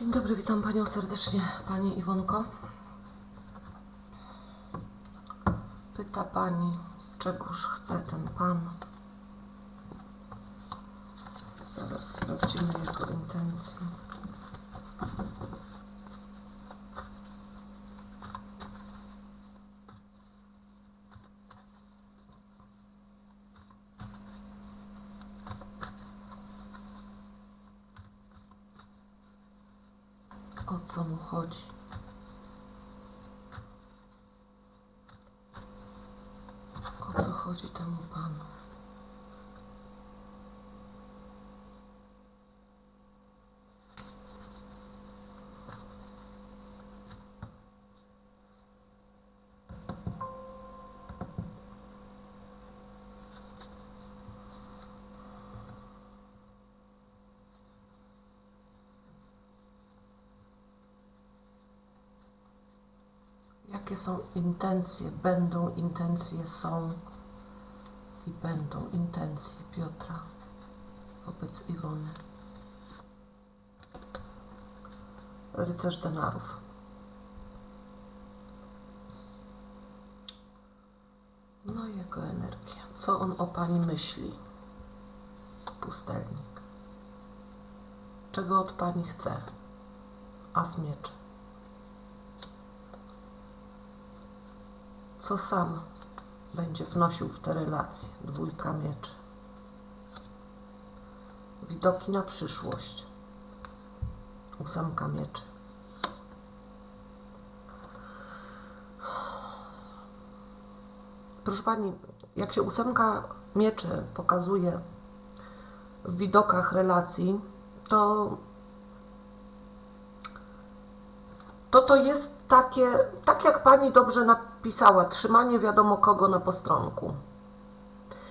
Dzień dobry, witam Panią serdecznie, Pani Iwonko. Pyta Pani, czegoż chce ten Pan. Zaraz sprawdzimy jego intencje. O co mu chodzi? O co chodzi temu panu? Jakie są intencje? Będą intencje, są i będą intencje Piotra wobec Iwony. Rycerz denarów. No jego energia. Co on o pani myśli? Pustelnik. Czego od pani chce? As mieczy. Co sam będzie wnosił w te relacje. Dwójka mieczy. Widoki na przyszłość. Ósemka mieczy. Proszę Pani, jak się ósemka mieczy pokazuje w widokach relacji, to to to jest takie, tak jak pani dobrze napisała, trzymanie wiadomo kogo na postronku.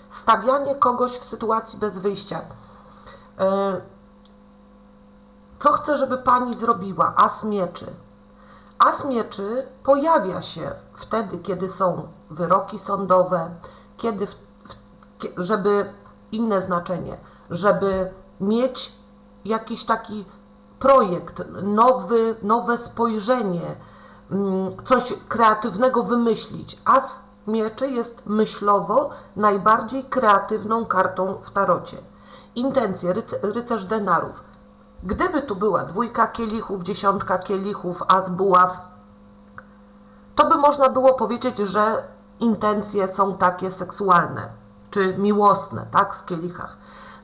Stawianie kogoś w sytuacji bez wyjścia. E, Co chcę, żeby pani zrobiła? As mieczy. As mieczy pojawia się wtedy, kiedy są wyroki sądowe, kiedy, w, w, żeby inne znaczenie, żeby mieć jakiś taki projekt, nowy, nowe spojrzenie, coś kreatywnego wymyślić. As mieczy jest myślowo najbardziej kreatywną kartą w tarocie. Intencje, ryc- rycerz denarów. Gdyby tu była dwójka kielichów, dziesiątka kielichów, as buław, to by można było powiedzieć, że intencje są takie seksualne czy miłosne, tak, w kielichach.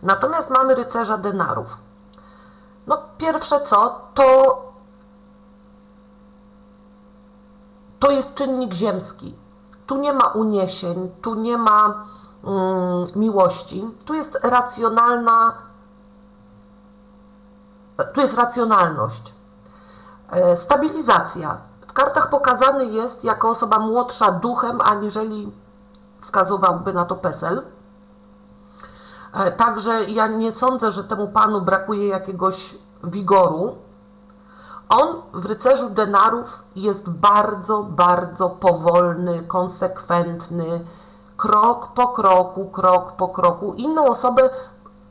Natomiast mamy rycerza denarów. No, pierwsze co, to to jest czynnik ziemski. Tu nie ma uniesień, tu nie ma mm, miłości, tu jest racjonalna, tu jest racjonalność. E, Stabilizacja. W kartach pokazany jest jako osoba młodsza duchem, aniżeli wskazywałby na to PESEL. E, Także ja nie sądzę, że temu panu brakuje jakiegoś wigoru. On w rycerzu denarów jest bardzo, bardzo powolny, konsekwentny, krok po kroku, krok po kroku. Inną osobę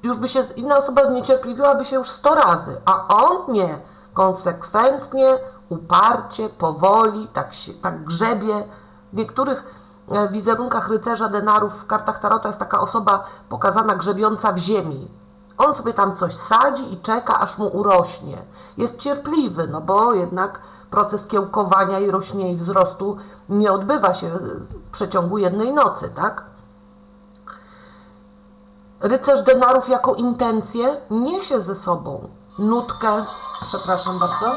już by się, inna osoba zniecierpliwiłaby się już sto razy, a on nie. Konsekwentnie, uparcie, powoli, tak, się, tak grzebie. W niektórych e, wizerunkach rycerza denarów w kartach Tarota jest taka osoba pokazana grzebiąca w ziemi. On sobie tam coś sadzi i czeka, aż mu urośnie. Jest cierpliwy, no bo jednak proces kiełkowania i rośnie i wzrostu nie odbywa się w przeciągu jednej nocy, tak? Rycerz denarów jako intencję niesie ze sobą nutkę, przepraszam bardzo.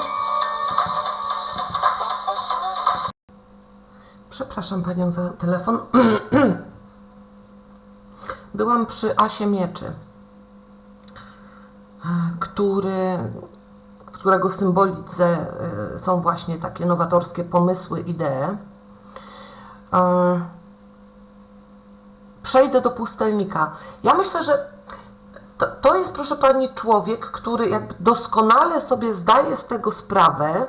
Przepraszam panią za telefon. Byłam przy Asie Mieczy, który, w którego symbolice y, są właśnie takie nowatorskie pomysły, idee. E, Przejdę do pustelnika. Ja myślę, że to, to jest, proszę pani, człowiek, który jakby doskonale sobie zdaje z tego sprawę.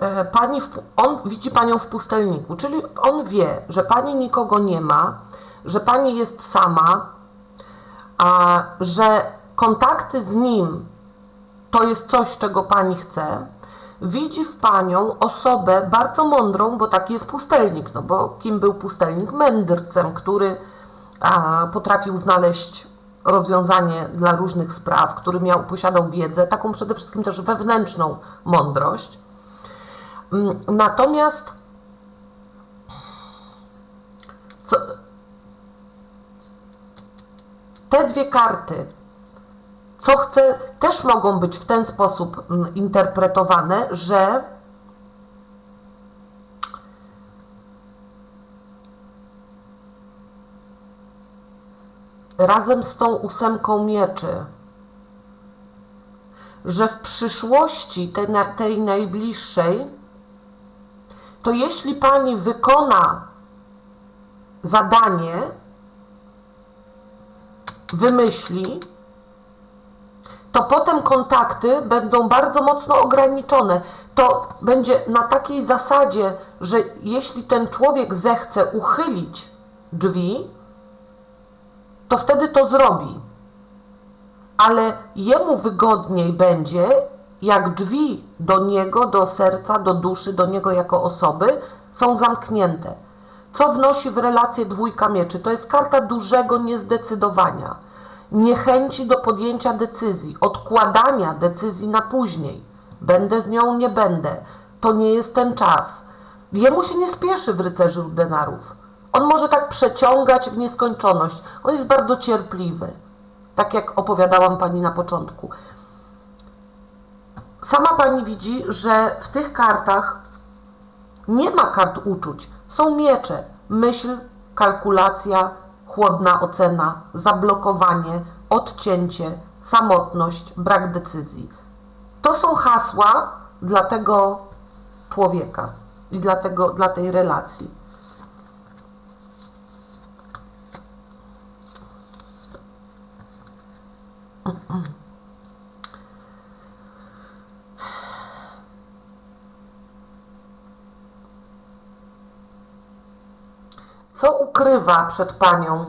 E, Pani w, on widzi panią w pustelniku, czyli on wie, że pani nikogo nie ma, że pani jest sama, a że kontakty z nim to jest coś, czego pani chce, widzi w panią osobę bardzo mądrą, bo taki jest pustelnik. No bo kim był pustelnik? Mędrcem, który a, potrafił znaleźć rozwiązanie dla różnych spraw, który miał, posiadał wiedzę, taką przede wszystkim też wewnętrzną mądrość. Mm, Natomiast co, te dwie karty, co chcę, też mogą być w ten sposób mm, interpretowane, że razem z tą ósemką mieczy, że w przyszłości tej, tej najbliższej, to jeśli pani wykona zadanie, wymyśli, to potem kontakty będą bardzo mocno ograniczone. To będzie na takiej zasadzie, że jeśli ten człowiek zechce uchylić drzwi, to wtedy to zrobi. Ale jemu wygodniej będzie, jak drzwi do niego, do serca, do duszy, do niego jako osoby są zamknięte. Co wnosi w relację dwójka mieczy? To jest karta dużego niezdecydowania, niechęci do podjęcia decyzji, odkładania decyzji na później. Będę z nią, nie będę. To nie jest ten czas. Jemu się nie spieszy w rycerzu denarów. On może tak przeciągać w nieskończoność. On jest bardzo cierpliwy. Tak jak opowiadałam pani na początku. Sama pani widzi, że w tych kartach nie ma kart uczuć. Są miecze. Myśl, kalkulacja, chłodna ocena, zablokowanie, odcięcie, samotność, brak decyzji. To są hasła dla tego człowieka i dla, tego, dla tej relacji. Co ukrywa przed panią?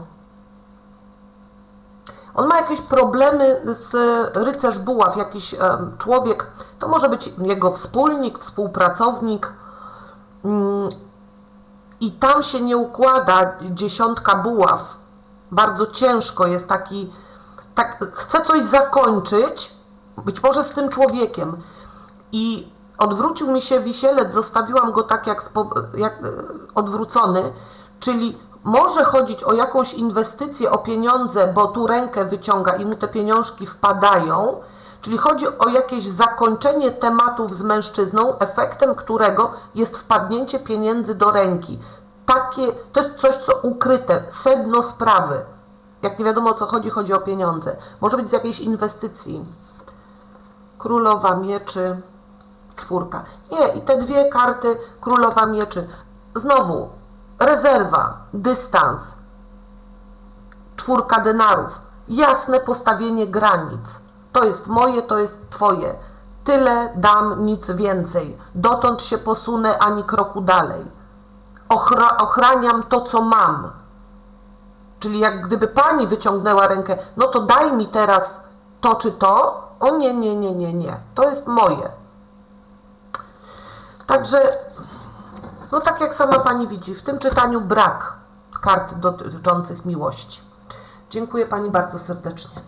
On ma jakieś problemy z rycerz buław, jakiś em, człowiek, to może być jego wspólnik, współpracownik. Mm, I tam się nie układa dziesiątka buław. Bardzo ciężko jest taki, tak, chce coś zakończyć, być może z tym człowiekiem. I odwrócił mi się wisielec, zostawiłam go tak jak, jak e, odwrócony, czyli może chodzić o jakąś inwestycję, o pieniądze, bo tu rękę wyciąga i mu te pieniążki wpadają, czyli chodzi o jakieś zakończenie tematów z mężczyzną, efektem którego jest wpadnięcie pieniędzy do ręki. Takie, to jest coś, co ukryte, sedno sprawy. Jak nie wiadomo o co chodzi, chodzi o pieniądze. Może być z jakiejś inwestycji. Królowa mieczy, czwórka. Nie, i te dwie karty królowa mieczy. Znowu, rezerwa, dystans, czwórka denarów. Jasne postawienie granic. To jest moje, to jest twoje. Tyle dam, nic więcej. Dotąd się posunę ani kroku dalej. Ochra ochraniam to, co mam. Czyli jak gdyby pani wyciągnęła rękę, no to daj mi teraz to czy to. O nie, nie, nie, nie, nie. To jest moje. Także, no tak jak sama pani widzi, w tym czytaniu brak kart dotyczących miłości. Dziękuję pani bardzo serdecznie.